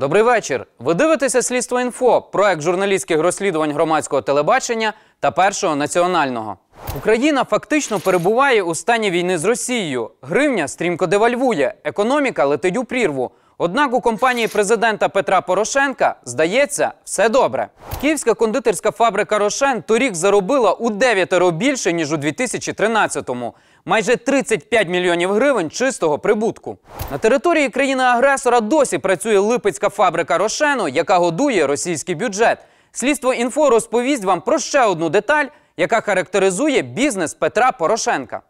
Добрий вечір. Ви дивитеся слідство інфо, проект журналістських розслідувань громадського телебачення та першого національного. Україна фактично перебуває у стані війни з Росією. Гривня стрімко девальвує, економіка летить у прірву. Однак у компанії президента Петра Порошенка здається все добре. Київська кондитерська фабрика Рошен торік заробила у дев'ятеро більше ніж у 2013-му. Майже 35 мільйонів гривень чистого прибутку. На території країни-агресора досі працює липецька фабрика Рошено, яка годує російський бюджет. Слідство інфо розповість вам про ще одну деталь, яка характеризує бізнес Петра Порошенка.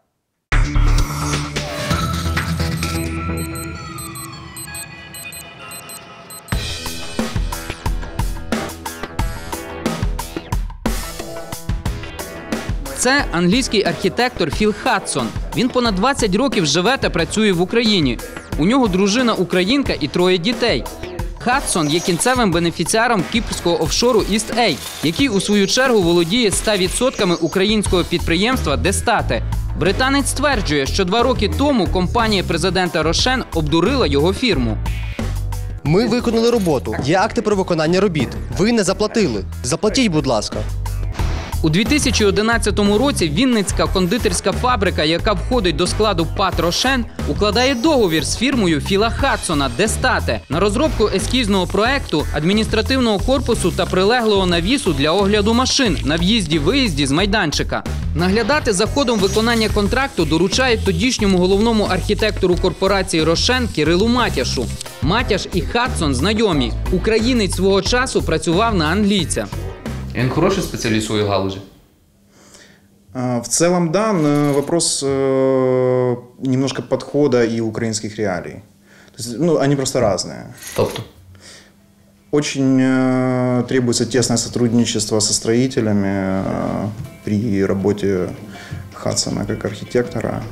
Це англійський архітектор Філ Хадсон. Він понад 20 років живе та працює в Україні. У нього дружина українка і троє дітей. Хадсон є кінцевим бенефіціаром кіпрського офшору A, який у свою чергу володіє 100% українського підприємства Дестате. Британець стверджує, що два роки тому компанія президента Рошен обдурила його фірму. Ми виконали роботу. Є акти про виконання робіт. Ви не заплатили. Заплатіть, будь ласка. У 2011 році Вінницька кондитерська фабрика, яка входить до складу ПАТ Рошен, укладає договір з фірмою Філа Хадсона Дестате на розробку ескізного проекту адміністративного корпусу та прилеглого навісу для огляду машин на в'їзді-виїзді з майданчика. Наглядати за ходом виконання контракту доручають тодішньому головному архітектору корпорації Рошен Кирилу Матяшу. Матяш і Хадсон знайомі. Українець свого часу працював на англійця. Він хороший спеціаліст у своїй галузі. А, В целом, да, но вопрос э, немножко подхода и украинских реалий. То есть, ну, они просто разные. Тобто. Очень э, требуется тесное сотрудничество со строителями э, при работе Хадсона как архитектора.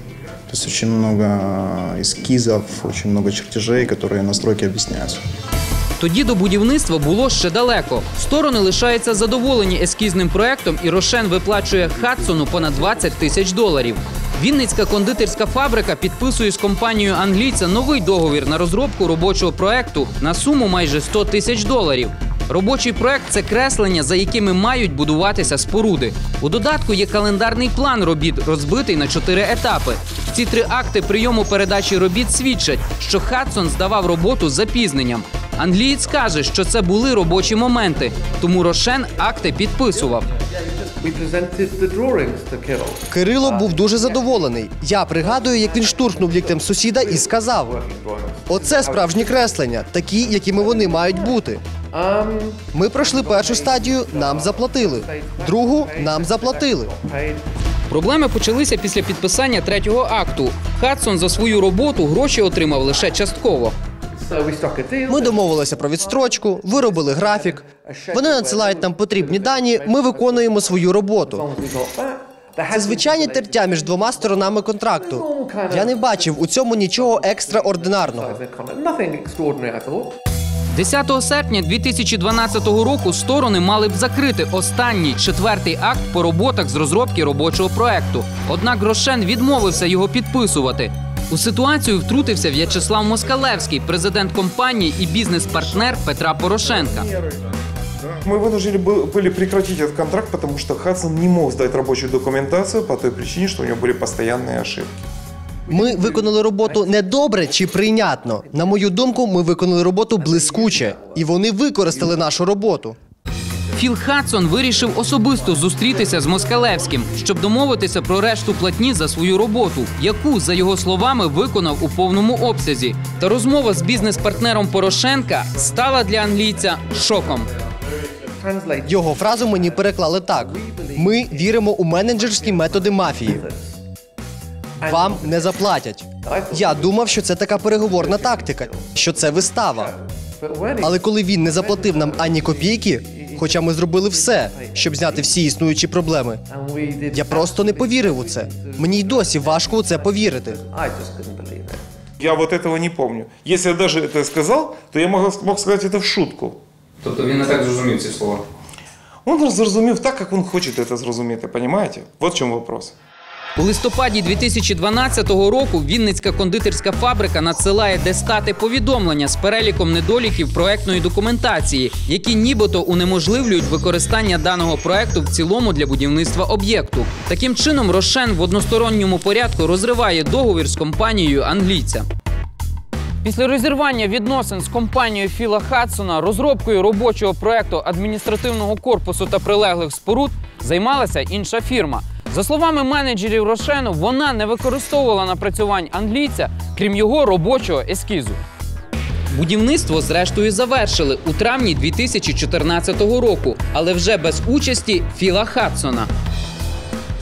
То есть очень много эскизов, очень много чертежей, которые на стройке объясняются. Тоді до будівництва було ще далеко. Сторони лишаються задоволені ескізним проектом, і Рошен виплачує Хадсону понад 20 тисяч доларів. Вінницька кондитерська фабрика підписує з компанією англійця новий договір на розробку робочого проекту на суму майже 100 тисяч доларів. Робочий проект це креслення, за якими мають будуватися споруди. У додатку є календарний план робіт, розбитий на чотири етапи. Ці три акти прийому передачі робіт свідчать, що Хадсон здавав роботу з запізненням. Англієць каже, що це були робочі моменти, тому Рошен акти підписував. Кирило був дуже задоволений. Я пригадую, як він штурхнув ліктем сусіда і сказав: Оце справжні креслення, такі, якими вони мають бути. Um, Ми пройшли першу стадію, нам заплатили. Другу нам заплатили. Проблеми почалися після підписання третього акту. Хадсон за свою роботу гроші отримав лише частково. Ми домовилися про відстрочку, виробили графік. Вони надсилають нам потрібні дані. Ми виконуємо свою роботу. Це звичайні тертя між двома сторонами контракту. Я не бачив у цьому нічого екстраординарного. nothing extraordinary, I thought. 10 серпня 2012 року сторони мали б закрити останній четвертий акт по роботах з розробки робочого проекту. Однак Рошен відмовився його підписувати. У ситуацію втрутився В'ячеслав Москалевський, президент компанії і бізнес-партнер Петра Порошенка. Мы вынуждены бы- были прекратить этот контракт, потому что Хадсон не мог сдать рабочую документацию по той причине, что у него были постоянные ошибки. Ми виконали роботу не добре чи прийнятно. На мою думку, ми виконали роботу блискуче, і вони використали нашу роботу. Філ Хадсон вирішив особисто зустрітися з Москалевським, щоб домовитися про решту платні за свою роботу, яку, за його словами, виконав у повному обсязі. Та розмова з бізнес-партнером Порошенка стала для англійця шоком. Його фразу мені переклали так: ми віримо у менеджерські методи мафії. Вам не заплатять. Я думав, що це така переговорна тактика, що це вистава. Але коли він не заплатив нам ані копійки, хоча ми зробили все, щоб зняти всі існуючі проблеми, and we did я просто не повірив у це. Мені й досі важко у це повірити. I just couldn't believe it. Я вот этого не помню. Если я даже это сказал, то я мог, мог сказать это в шутку. Тобто він не так зрозумів ці слова. Он зрозумів так, как он хочет это зрозуміти, понимаете? Вот в чем вопрос. У листопаді 2012 року Вінницька кондитерська фабрика надсилає дестати повідомлення з переліком недоліків проектної документації, які нібито унеможливлюють використання даного проекту в цілому для будівництва об'єкту. Таким чином, Рошен в односторонньому порядку розриває договір з компанією англійця. Після розірвання відносин з компанією Філа Хадсона розробкою робочого проекту адміністративного корпусу та прилеглих споруд займалася інша фірма. За словами менеджерів Рошену, вона не використовувала напрацювань англійця, крім його робочого ескізу. Будівництво зрештою завершили у травні 2014 року, але вже без участі Філа Хадсона.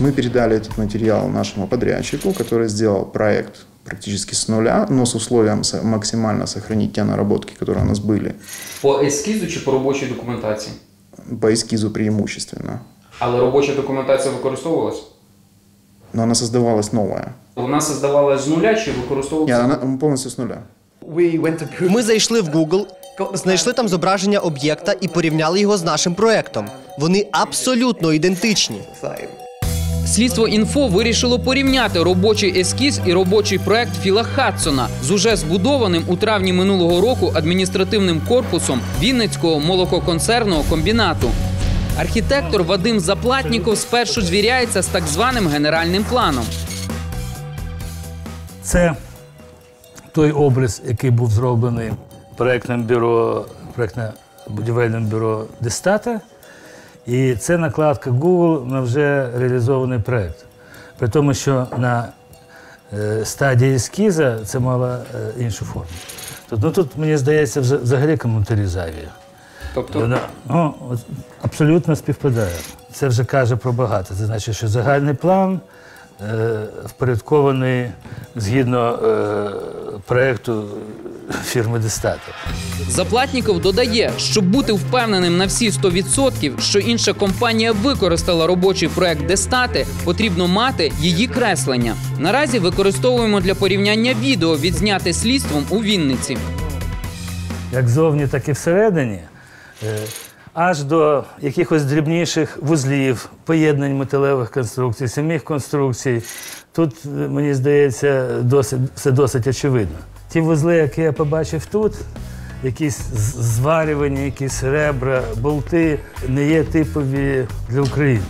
Мы передали этот материал нашему подрядчику, который сделал проект практически с нуля, но с условием со- максимально сохранить те наработки, которые у нас были, По ескізу чи по робочій документації? по эскизу преимущественно. Але робоча документація використовувалась? Но она создавалась новая. Вона создавалась з нуля чи Нет, використовувалася? она полностью с нуля. Ми зайшли в Google, знайшли там зображення об'єкта і порівняли його з нашим проектом. Вони абсолютно ідентичні. Слідство інфо вирішило порівняти робочий ескіз і робочий проект Філа Хадсона з уже збудованим у травні минулого року адміністративним корпусом Вінницького молококонцерного комбінату. Архітектор Вадим Заплатніков спершу звіряється з так званим генеральним планом. Це той образ, який був зроблений проєктним бюро, проєктне будівельним бюро Дестата. І це накладка Google на вже реалізований проєкт. При тому, що на е, стадії ескіза це мало е, іншу форму. Тут, ну, тут, мені здається, взагалі коментарі зайві. Тобто, Вона ну, от абсолютно співпадає. Це вже каже про багато. Це значить, що загальний план е, впорядкований згідно е, проєкту фірми Дестата. Заплатніков додає, щоб бути впевненим на всі 100%, що інша компанія використала робочий проект Дестати, потрібно мати її креслення. Наразі використовуємо для порівняння відео, відзняте слідством у Вінниці. як зовні, так і всередині, аж до якихось дрібніших вузлів, поєднань металевих конструкцій, самих конструкцій. Тут, е, мені здається, досить, все досить очевидно. Ті вузли, які я побачив тут, якісь з- зварювані, якісь ребра, болти, не є типові для України.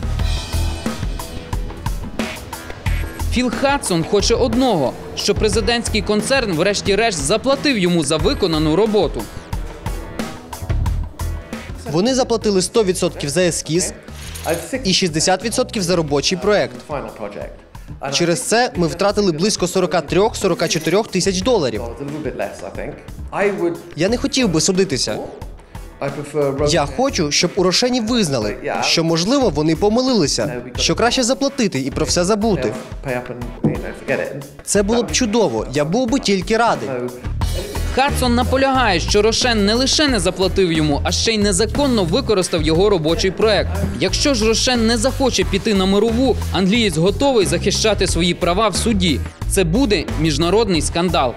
Філ Хадсон хоче одного, що президентський концерн, врешті-решт, заплатив йому за виконану роботу. Вони заплатили 100% за ескіз і 60 60% за робочий проект. Через це ми втратили близько 43-44 тисяч доларів. Я не хотів би судитися. Я хочу, щоб у Рошені визнали, що можливо вони помилилися, що краще заплатити і про все забути. Це було б чудово. Я був би тільки радий. Хадсон наполягає, що Рошен не лише не заплатив йому, а ще й незаконно використав його робочий проект. Якщо ж Рошен не захоче піти на мирову, англієць готовий захищати свої права в суді. Це буде міжнародний скандал.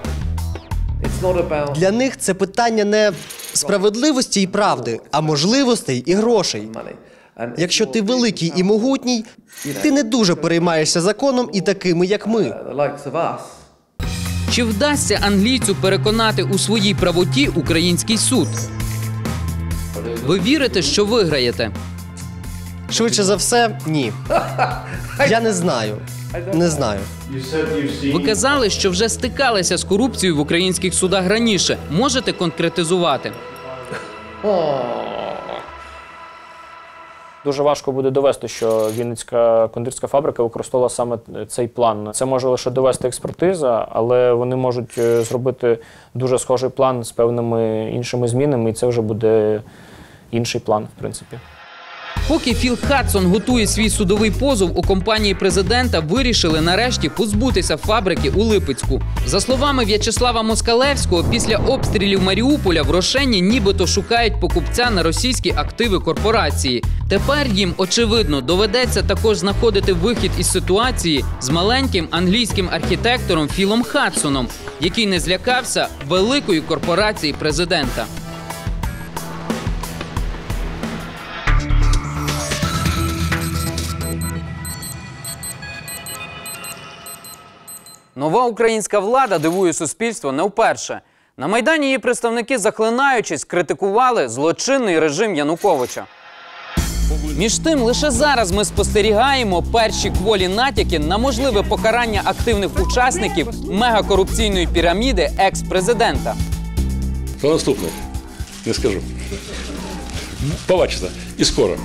Для них це питання не справедливості і правди, а можливостей і грошей. Якщо ти великий і могутній, ти не дуже переймаєшся законом і такими, як ми. Чи вдасться англійцю переконати у своїй правоті український суд? Ви вірите, що виграєте? Швидше за все, ні. Я не знаю. Не знаю. Ви казали, що вже стикалися з корупцією в українських судах раніше. Можете конкретизувати? Дуже важко буде довести, що Вінницька кондитерська фабрика використовувала саме цей план. Це може лише довести експертиза, але вони можуть е, зробити дуже схожий план з певними іншими змінами, і це вже буде інший план, в принципі. Поки Філ Хадсон готує свій судовий позов, у компанії президента вирішили нарешті позбутися фабрики у Липецьку. За словами В'ячеслава Москалевського, після обстрілів Маріуполя в Рошені нібито шукають покупця на російські активи корпорації. Тепер їм очевидно доведеться також знаходити вихід із ситуації з маленьким англійським архітектором Філом Хадсоном, який не злякався великої корпорації президента. Нова українська влада дивує суспільство не вперше. На майдані її представники, заклинаючись, критикували злочинний режим Януковича. Між тим, лише зараз ми спостерігаємо перші кволі натяки на можливе покарання активних учасників мегакорупційної піраміди екс-президента. Хто наступний? Не скажу. Побачите. І скоро.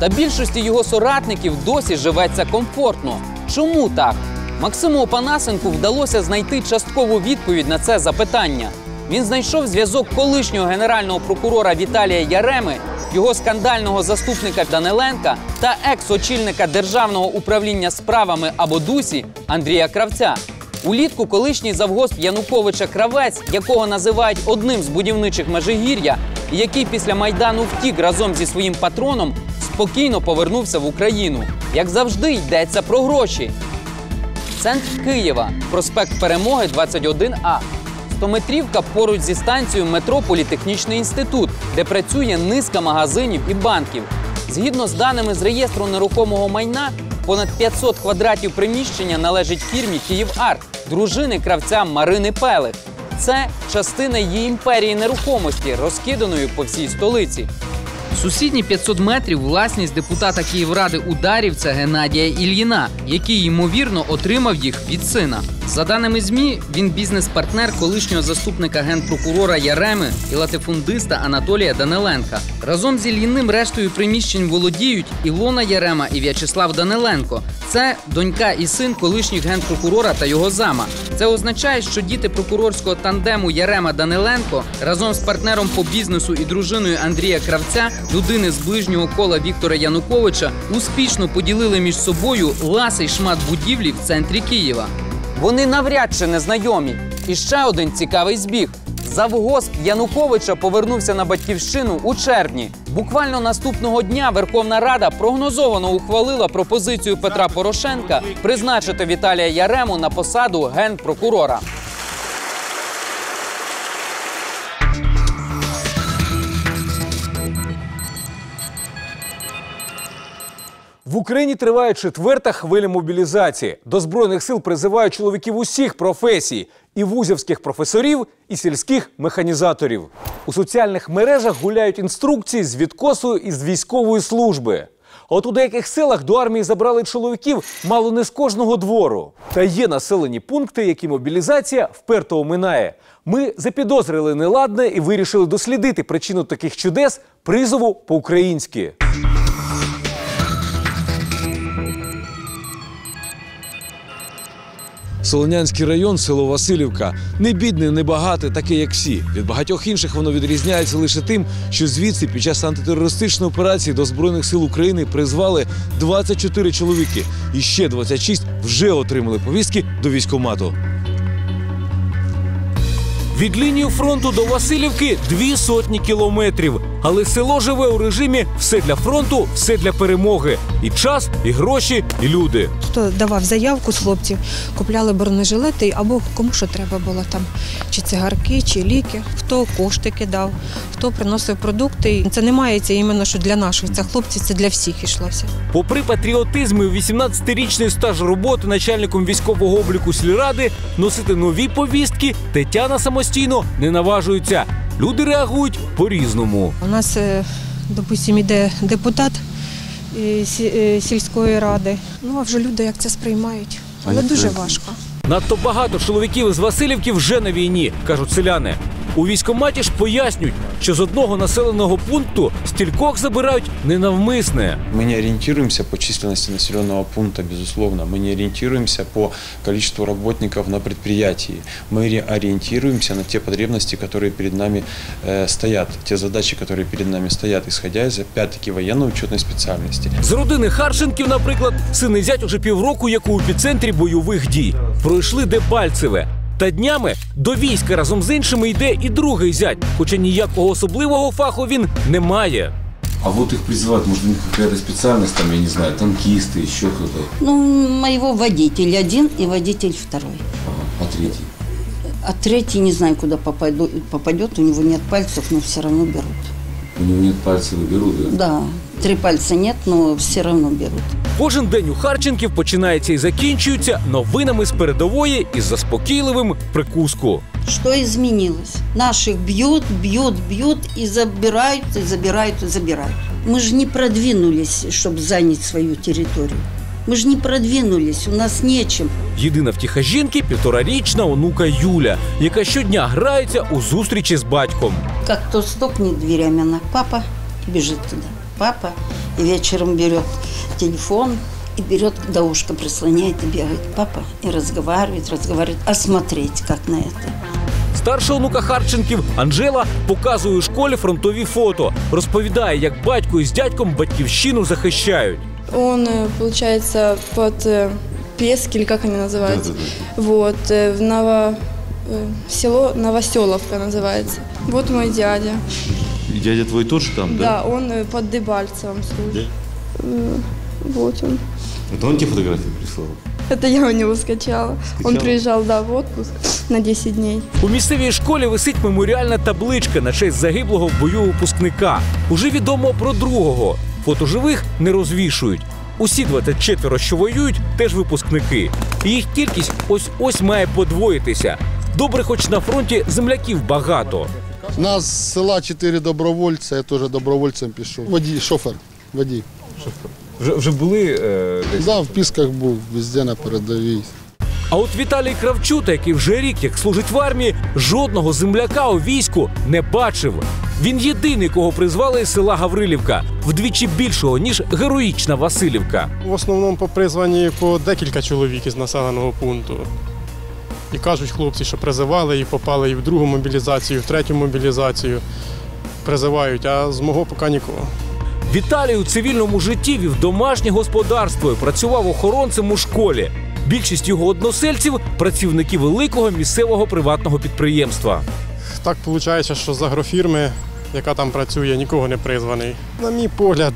Та більшості його соратників досі живеться комфортно. Чому так? Максиму Опанасенку вдалося знайти часткову відповідь на це запитання. Він знайшов зв'язок колишнього генерального прокурора Віталія Яреми, його скандального заступника Даниленка та екс-очільника державного управління справами або ДУСі Андрія Кравця. Улітку колишній завгосп Януковича Кравець, якого називають одним з будівничих Межигір'я, який після майдану втік разом зі своїм патроном, спокійно повернувся в Україну. Як завжди, йдеться про гроші. Центр Києва, проспект Перемоги 21А. Стометрівка поруч зі станцією метро Політехнічний інститут, де працює низка магазинів і банків. Згідно з даними з реєстру нерухомого майна, понад 500 квадратів приміщення належить фірмі «Київарт» дружини кравця Марини Пелих. Це частина її імперії нерухомості, розкиданої по всій столиці. Сусідні 500 метрів власність депутата Київради Ударівця Геннадія Ільїна, який ймовірно отримав їх від сина. За даними змі, він бізнес-партнер колишнього заступника генпрокурора Яреми і латифундиста Анатолія Даниленка. Разом з Ільїним рештою приміщень володіють Ілона Ярема і В'ячеслав Даниленко. Це донька і син колишніх генпрокурора та його зама. Це означає, що діти прокурорського тандему Ярема Даниленко разом з партнером по бізнесу і дружиною Андрія Кравця, людини з ближнього кола Віктора Януковича, успішно поділили між собою ласий шмат будівлі в центрі Києва. Вони навряд чи не знайомі. І ще один цікавий збіг. Завгосп Януковича повернувся на батьківщину у червні. Буквально наступного дня Верховна Рада прогнозовано ухвалила пропозицію Петра Порошенка призначити Віталія Ярему на посаду генпрокурора. В Україні триває четверта хвиля мобілізації. До збройних сил призивають чоловіків усіх професій і вузівських професорів, і сільських механізаторів. У соціальних мережах гуляють інструкції з відкосою із військової служби. От у деяких селах до армії забрали чоловіків мало не з кожного двору. Та є населені пункти, які мобілізація вперто оминає. Ми запідозрили неладне і вирішили дослідити причину таких чудес призову по-українськи. Солонянський район, село Васильівка, не бідне, не багате, таке як всі. Від багатьох інших воно відрізняється лише тим, що звідси під час антитерористичної операції до збройних сил України призвали 24 чоловіки, і ще 26 вже отримали повістки до військкомату. Від лінії фронту до Васильівки дві сотні кілометрів. Але село живе у режимі все для фронту, все для перемоги. І час, і гроші, і люди. Хто давав заявку з хлопців, купляли бронежилети або кому що треба було там, чи цигарки, чи ліки, хто кошти кидав, хто приносив продукти. Це не мається іменно що для наших. Це хлопці, це для всіх йшлося. Попри патріотизм і 18-річний стаж роботи начальником військового обліку сільради, носити нові повістки Тетяна самостійно не наважується. Люди реагують по-різному. У нас, е, допустимо, іде депутат е, е, сільської ради. Ну а вже люди як це сприймають. Але дуже важко. Надто багато чоловіків з Васильівки вже на війні, кажуть селяни. У військкоматі ж пояснюють, що з одного населеного пункту стількох забирають ненавмисне. Мы не ориентируемся по численности населенного пункта, безусловно. Мы не ориентируемся по количеству работников на предприятии. Мы ори- ориентируемся на те потребности, которые перед нами э, стоят, те задачи, которые перед нами стоят, исходя из, опять-таки, военно-учетной специальности. З родини Харченків, наприклад, син і зять уже півроку, як у епіцентрі бойових дій. Пройшли Дебальцеве. Та днями до війська разом з іншими йде і другий зять, хоча ніякого особливого фаху він не має. А вот их призывают, может, у них какая-то специальность, там, я не знаю, танкисты, еще кто-то, Ну, моего водитель один и водитель второй. а третий. А третий не знаю, куда попаду, попадет, у него нет пальцев, но все равно берут. У него нет пальцев и берут, да? Да, три пальца нет, но все равно берут. Кожен день у Харченків починається і закінчується новинами з передової із заспокійливим прикуску. Что изменилось? Наших бьют, бьют, бьют и забирают, и забирают, и забирают. Мы же не продвинулись, чтобы занять свою территорию. Мы же не продвинулись, у нас нечем. Єдина втіха жінки півторарічна онука Юля, яка щодня грається у зустрічі з батьком. Как кто стукнет дверями, она папа и бежит туда. Папа и вечером берет телефон и берет до ушка, прислоняет и бегает. Папа и разговаривает, разговаривает. А смотреть как на это? Старша онука Харченків Анжела показує у школі фронтові фото, розповідає, як батько із дядьком батьківщину захищають. Он, э, получается, под э, Пески, или как они называются, вот, э, в Ново... э, село Новоселовка называется. Вот мой дядя. Дядя твой тоже там, Да, он э, под Дебальцевым служит. Э, Вот он. Это он тебе фотографии прислал? Это я у него скачала. Он Скачала? приезжал, да, в отпуск на 10 дней. У місцевій школі висить меморіальна табличка на честь загиблого в бою випускника. Уже відомо про другого. Фото живих не розвішують. Усі 24, що воюють, теж випускники. І Їх кількість ось ось має подвоїтися. Добре, хоч на фронті земляків багато. У нас з села чотири добровольця, я теж добровольцем пішов. Водій, шофер, водій. Вже, вже були е, десь? Да, в Пісках був, везде на передовій. А от Віталій Кравчута, який вже рік як служить в армії, жодного земляка у війську не бачив. Він єдиний, кого призвали із села Гаврилівка, вдвічі більшого ніж героїчна Васильівка. В основному по призванні по декілька чоловік із населеного пункту. І кажуть хлопці, що призивали і попали і в другу мобілізацію, і в третю мобілізацію. Призивають, а з мого поки нікого. Віталій у цивільному житті вів домашнє господарство і працював охоронцем у школі. Більшість його односельців працівники великого місцевого приватного підприємства. Так виходить, що з агрофірми, яка там працює, нікого не призваний. На мій погляд,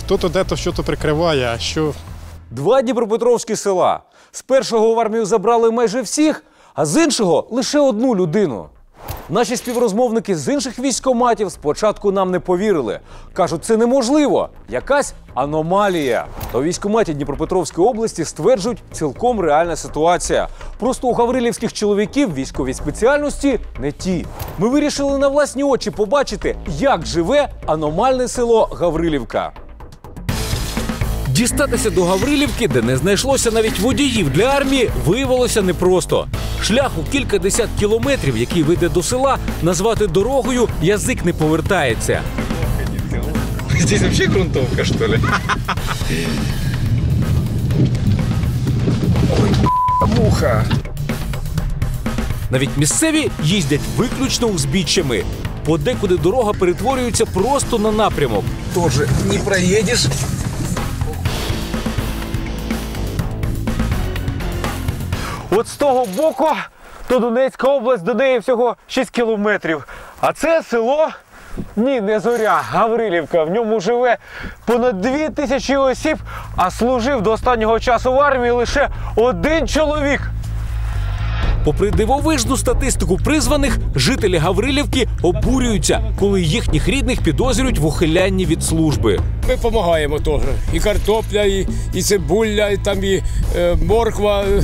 хто-то де-то щось прикриває, а що Два дніпропетровські села. З першого в армію забрали майже всіх, а з іншого лише одну людину. Наші співрозмовники з інших військоматів спочатку нам не повірили. Кажуть, це неможливо. Якась аномалія. Та у військоматі Дніпропетровської області стверджують, цілком реальна ситуація. Просто у гаврилівських чоловіків військові спеціальності не ті. Ми вирішили на власні очі побачити, як живе аномальне село Гаврилівка. Дістатися до Гаврилівки, де не знайшлося навіть водіїв для армії, виявилося непросто. Шлях у кілька десят кілометрів, який веде до села, назвати дорогою язик не повертається. Здесь вообще грунтовка, что ли? Муха. Навіть місцеві їздять виключно узбіччями. Подекуди дорога перетворюється просто на напрямок. Тоже не проедешь. От з того боку, то Донецька область, до неї всього 6 кілометрів. А це село, ні, не зоря, Гаврилівка. В ньому живе понад дві тисячі осіб, а служив до останнього часу в армії лише один чоловік. Попри дивовижну статистику призваних, жителі Гаврилівки обурюються, коли їхніх рідних підозрюють в ухилянні від служби. Ми допомагаємо теж. І картопля, і, і цибуля, і там і е, морква, е,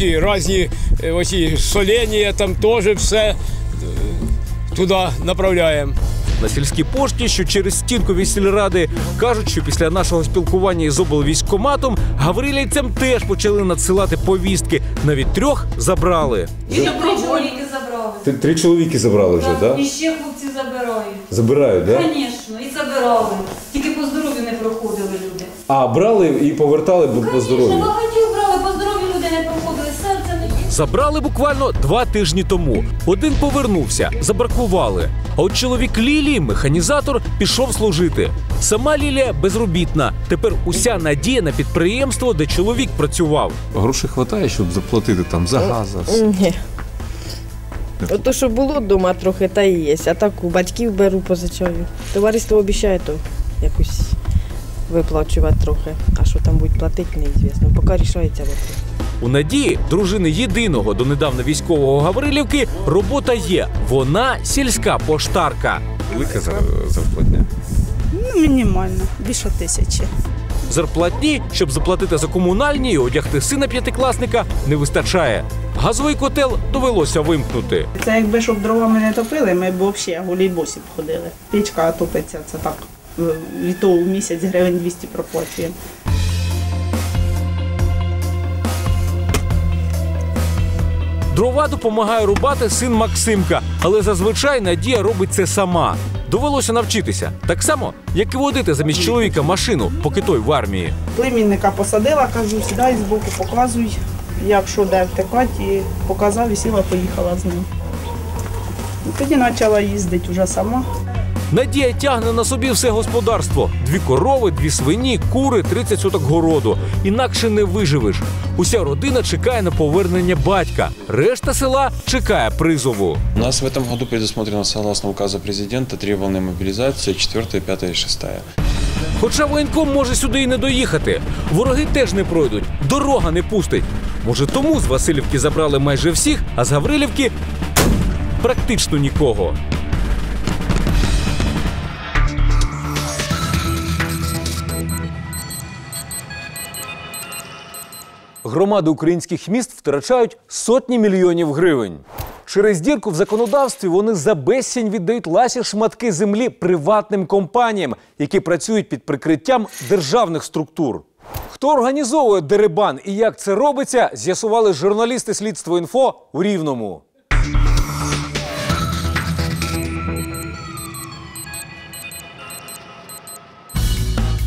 е, різні е, солені, там теж все е, туди направляємо. На сільській пошті, що через стінку сільради, кажуть, що після нашого спілкування із облвійськкоматом гаврилівцям теж почали надсилати повістки. Навіть трьох забрали. І добровольники забрали. Три чоловіки забрали вже, так? І ще хлопці забирають. Забирають, так? Звісно, і забирали. Тільки по здоров'ю не проходили люди. А брали і повертали б по здоров'ю. Багатьох брали, по здоров'ю люди не проходили, серце не Забрали буквально два тижні тому. Один повернувся, забракували. А от чоловік Лілії, механізатор, пішов служити. Сама Лілія безробітна. Тепер уся надія на підприємство, де чоловік працював. Грошей вистачає, щоб заплатити там за газ, за все. Ні. Ото, що було вдома трохи, та і є. А так у батьків беру позичаю. Товариство обіцяє, то якось виплачувати трохи. А що там будуть платити, неізвісно. Поки рішається вопрос. У Надії, дружини єдиного донедавна військового Гаврилівки, робота є. Вона сільська поштарка. Велика зарплатня. Ну, мінімально, більше тисячі. Зарплатні, щоб заплатити за комунальні і одягти сина п'ятикласника, не вистачає. Газовий котел довелося вимкнути. Це якби щоб дровами не топили, ми б взагалі голі босі б ходили. Пічка топиться, це так. в- І то в місяць гривень 200 проплачуємо. Дрова допомагає рубати син Максимка, але зазвичай Надія робить це сама. Довелося навчитися так само, як і водити замість чоловіка машину, поки той в армії. Племінника посадила, кажу, сідай збоку, показуй, як що де втекати, і показав і сіла, поїхала з ним. І тоді почала їздити вже сама. Надія тягне на собі все господарство: дві корови, дві свині, кури, 30 соток городу. Інакше не виживеш. Уся родина чекає на повернення батька. Решта села чекає призову. У нас в этом году предусмотрено, согласно указу президента, волны мобилизации, четвертая, пятая и шестая. Хоча воєнком може сюди і не доїхати. Вороги теж не пройдуть, дорога не пустить. Може, тому з Васильівки забрали майже всіх, а з Гаврилівки практично нікого. Громади українських міст втрачають сотні мільйонів гривень. Через дірку в законодавстві вони за безцінь віддають ласі шматки землі приватним компаніям, які працюють під прикриттям державних структур. Хто організовує дерибан і як це робиться, з'ясували журналісти слідство інфо у Рівному.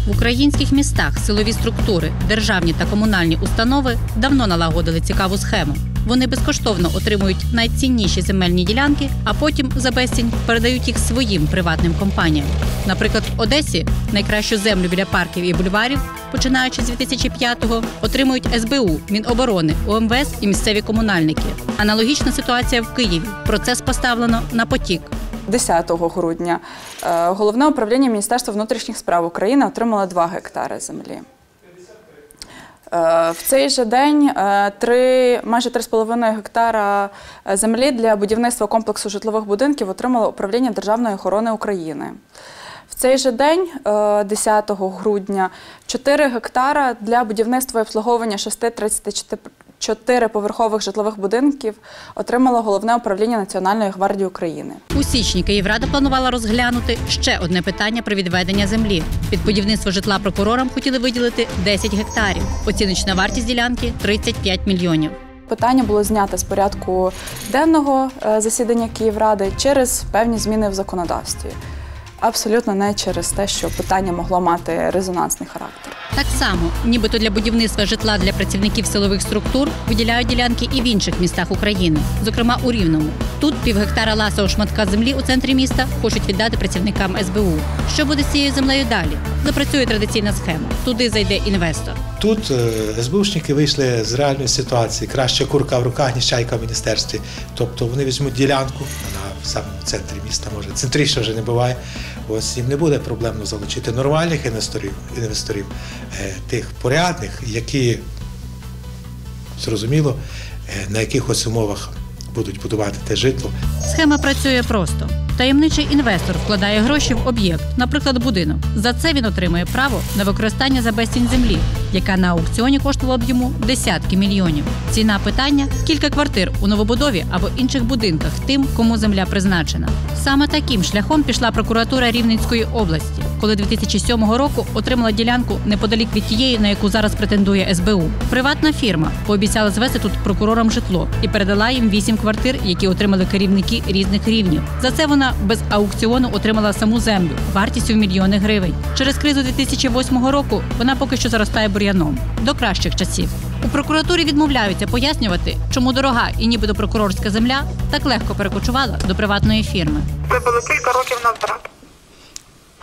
В українських містах силові структури, державні та комунальні установи давно налагодили цікаву схему. Вони безкоштовно отримують найцінніші земельні ділянки, а потім за безцінь передають їх своїм приватним компаніям. Наприклад, в Одесі найкращу землю біля парків і бульварів, починаючи з 2005-го, отримують СБУ, Міноборони, УМВС і місцеві комунальники. Аналогічна ситуація в Києві. Процес поставлено на потік. 10 грудня е, головне управління Міністерства внутрішніх справ України отримало 2 гектари землі. Е, В цей же день е, три, майже 3,5 гектара е, землі для будівництва комплексу житлових будинків отримало управління Державної охорони України. В цей же день, е, 10 грудня, 4 гектара для будівництва і обслуговування 6 34-поверхових житлових будинків отримало головне управління Національної гвардії України. У січні Київрада планувала розглянути ще одне питання про відведення землі. Під будівництво житла прокурорам хотіли виділити 10 гектарів. Оціночна вартість ділянки 35 мільйонів. Питання було знято з порядку денного е, засідання Київради через певні зміни в законодавстві. Абсолютно не через те, що питання могло мати резонансний характер. Так само, нібито для будівництва житла для працівників силових структур виділяють ділянки і в інших містах України, зокрема у Рівному. Тут пів гектара ласового шматка землі у центрі міста хочуть віддати працівникам СБУ. Що буде з цією землею далі? Запрацює традиційна схема. Туди зайде інвестор. Тут е, СБУшники вийшли з реальної ситуації. Краще курка в руках, ніж чайка в міністерстві. Тобто вони візьмуть ділянку, вона в самому центрі міста може. Центріше вже не буває. Ось їм не буде проблемно залучити нормальних інвесторів, інвесторів е, тих порядних, які зрозуміло, е, на якихось умовах будуть будувати те житло. Схема працює просто. Таємничий інвестор вкладає гроші в об'єкт, наприклад, будинок. За це він отримує право на використання за безцінь землі, яка на аукціоні коштувала б йому десятки мільйонів. Ціна питання кілька квартир у новобудові або інших будинках тим, кому земля призначена. Саме таким шляхом пішла прокуратура Рівненської області, коли 2007 року отримала ділянку неподалік від тієї, на яку зараз претендує СБУ. Приватна фірма пообіцяла звести тут прокурорам житло і передала їм вісім квартир, які отримали керівники різних рівнів. За це вона без аукціону отримала саму землю вартістю в мільйони гривень. Через кризу 2008 року вона поки що заростає бур'яном до кращих часів. У прокуратурі відмовляються пояснювати, чому дорога і нібито прокурорська земля так легко перекочувала до приватної фірми. Це було кілька років назад.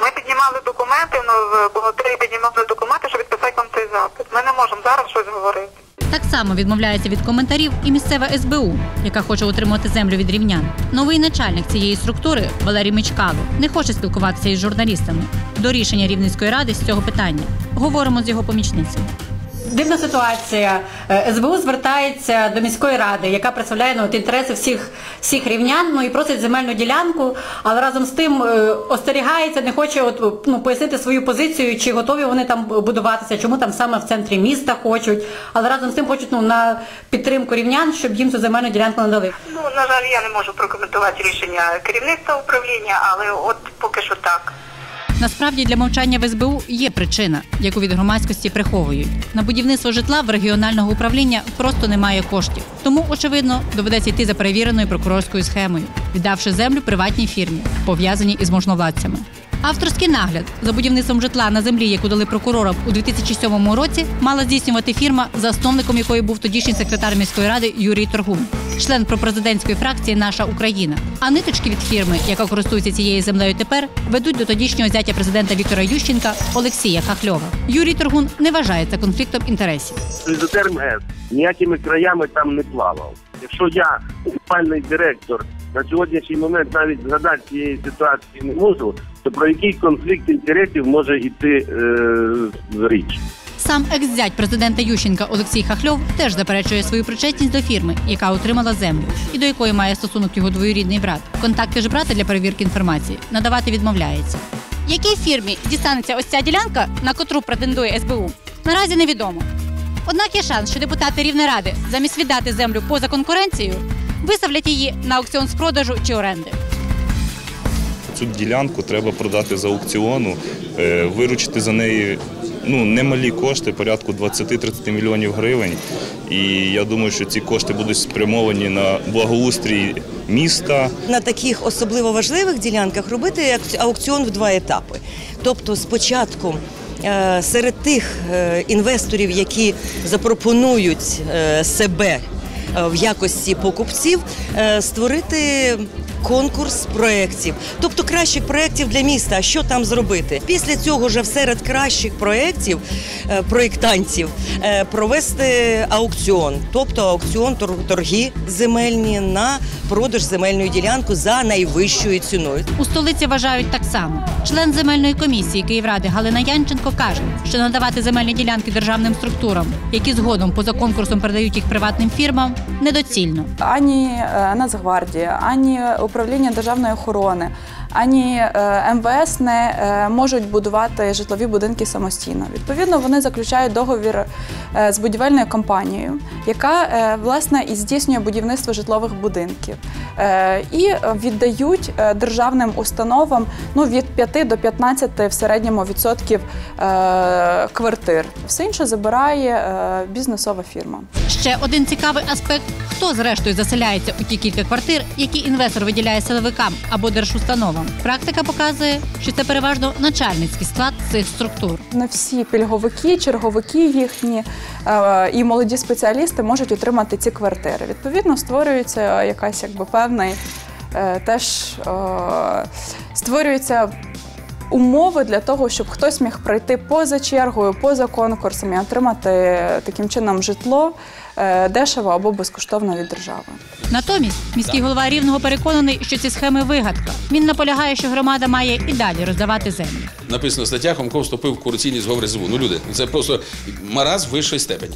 Ми піднімали документи, ну, в бухгалтерії піднімали документи, щоб відписати вам цей запит. Ми не можемо зараз щось говорити. Так само відмовляється від коментарів і місцева СБУ, яка хоче отримати землю від рівнян. Новий начальник цієї структури Валерій Мичкало не хоче спілкуватися із журналістами до рішення Рівненської ради з цього питання. Говоримо з його помічницею. Дивна ситуація. Е, СБУ звертається до міської ради, яка представляє ну, от інтереси всіх, всіх рівнян, ну і просить земельну ділянку, але разом з тим е, остерігається, не хоче от, ну, пояснити свою позицію, чи готові вони там будуватися, чому там саме в центрі міста хочуть, але разом з тим хочуть ну, на підтримку рівнян, щоб їм цю земельну ділянку надали. Ну, на жаль, я не можу прокоментувати рішення керівництва управління, але от поки що так. Насправді для мовчання в СБУ є причина, яку від громадськості приховують. На будівництво житла в регіонального управління просто немає коштів. Тому, очевидно, доведеться йти за перевіреною прокурорською схемою, віддавши землю приватній фірмі, пов'язаній із можновладцями. Авторський нагляд за будівництвом житла на землі, яку дали прокурорам у 2007 році, мала здійснювати фірма, засновником якої був тодішній секретар міської ради Юрій Торгун, член пропрезидентської фракції Наша Україна. А ниточки від фірми, яка користується цією землею тепер, ведуть до тодішнього зятя президента Віктора Ющенка Олексія Хахльова. Юрій Торгун не вважає це конфліктом інтересів. Президент ніякими краями там не плавав. Якщо я генеральний директор на сьогоднішній момент навіть згадати цієї ситуації не можу, то про який конфлікт інтересів може йти е, річ? Сам екс-зять президента Ющенка Олексій Хахльов теж заперечує свою причетність до фірми, яка отримала землю, і до якої має стосунок його двоюрідний брат. Контакти ж брата для перевірки інформації надавати відмовляється. Якій фірмі дістанеться ось ця ділянка, на котру претендує СБУ, наразі невідомо. Однак є шанс, що депутати Рівнеради замість віддати землю поза конкуренцією виставлять її на аукціон з продажу чи оренди. Цю ділянку треба продати з аукціону, е, виручити за неї ну, немалі кошти, порядку 20-30 мільйонів гривень. І я думаю, що ці кошти будуть спрямовані на благоустрій міста. На таких особливо важливих ділянках робити аукціон в два етапи. Тобто, спочатку е, серед тих е, інвесторів, які запропонують себе в якості покупців, е, створити конкурс проєктів, тобто кращих проєктів для міста. А Що там зробити? Після цього вже серед кращих проєктів, е, проєктантів е, провести аукціон, тобто аукціон тор- торги земельні на продаж земельної ділянки за найвищою ціною. У столиці вважають так само. Член земельної комісії Київради Галина Янченко каже, що надавати земельні ділянки державним структурам, які згодом поза конкурсом передають їх приватним фірмам, недоцільно. ані е, Нацгвардія, ані управління державної охорони, ані е, МВС не е, можуть будувати житлові будинки самостійно. Відповідно, вони заключають договір е, з будівельною компанією, яка власне і здійснює будівництво житлових будинків. І віддають державним установам ну, від 5 до 15 в середньому відсотків квартир. Все інше забирає бізнесова фірма. Ще один цікавий аспект: хто зрештою заселяється у ті кілька квартир, які інвестор виділяє силовикам або держустановам. Практика показує, що це переважно начальницький склад цих структур. Не всі пільговики, черговики їхні е, і молоді спеціалісти можуть отримати ці квартири. Відповідно, створюється якась якби певний е, теж е, створюється. Умови для того, щоб хтось міг пройти поза чергою, поза конкурсом і отримати таким чином житло дешево або безкоштовно від держави. Натомість міський голова рівного переконаний, що ці схеми вигадка. Він наполягає, що громада має і далі роздавати землю. Написано в статтях, Хомко вступив в корупційний зговор СБУ. Ну, люди, це просто мараз вищої степені.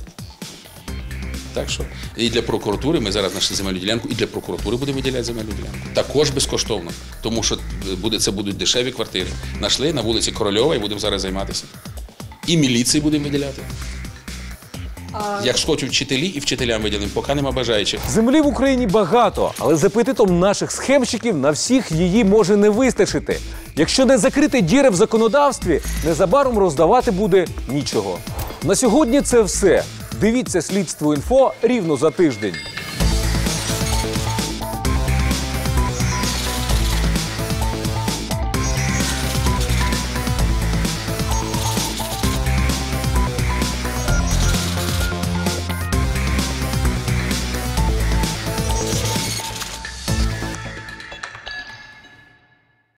Так що і для прокуратури ми зараз знайшли земельну ділянку, і для прокуратури будемо виділяти земельну ділянку. Також безкоштовно, тому що буде, це будуть дешеві квартири. Нашли на вулиці Корольова і будемо зараз займатися. І міліції будемо виділяти. Як хочуть вчителі і вчителям виділимо, поки нема бажаючих. Землі в Україні багато, але з апетитом наших схемщиків на всіх її може не вистачити. Якщо не закрити діри в законодавстві, незабаром роздавати буде нічого. На сьогодні це все. Дивіться слідство інфо рівно за тиждень.